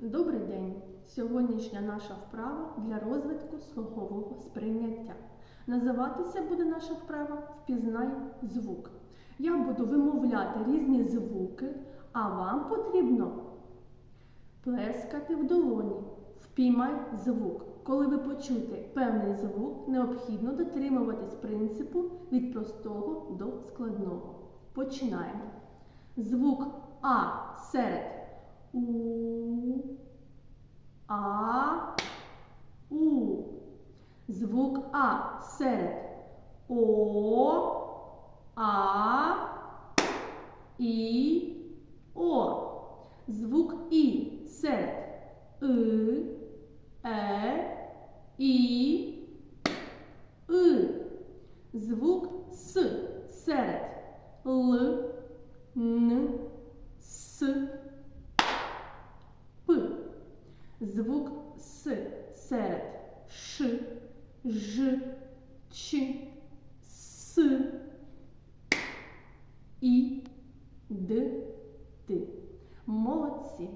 Добрий день! Сьогоднішня наша вправа для розвитку слухового сприйняття. Називатися буде наша вправа Впізнай звук. Я буду вимовляти різні звуки, а вам потрібно плескати в долоні. Впіймай звук. Коли ви почуєте певний звук, необхідно дотримуватись принципу від простого до складного. Починаємо. Звук А серед У. Звук А серед О. А. І. О. Звук І серед И. Е. І. И. Звук С серед Л. Н. С. П. Звук С серед Ш, Ж, Ч, С, І, Д, Т. Молодці.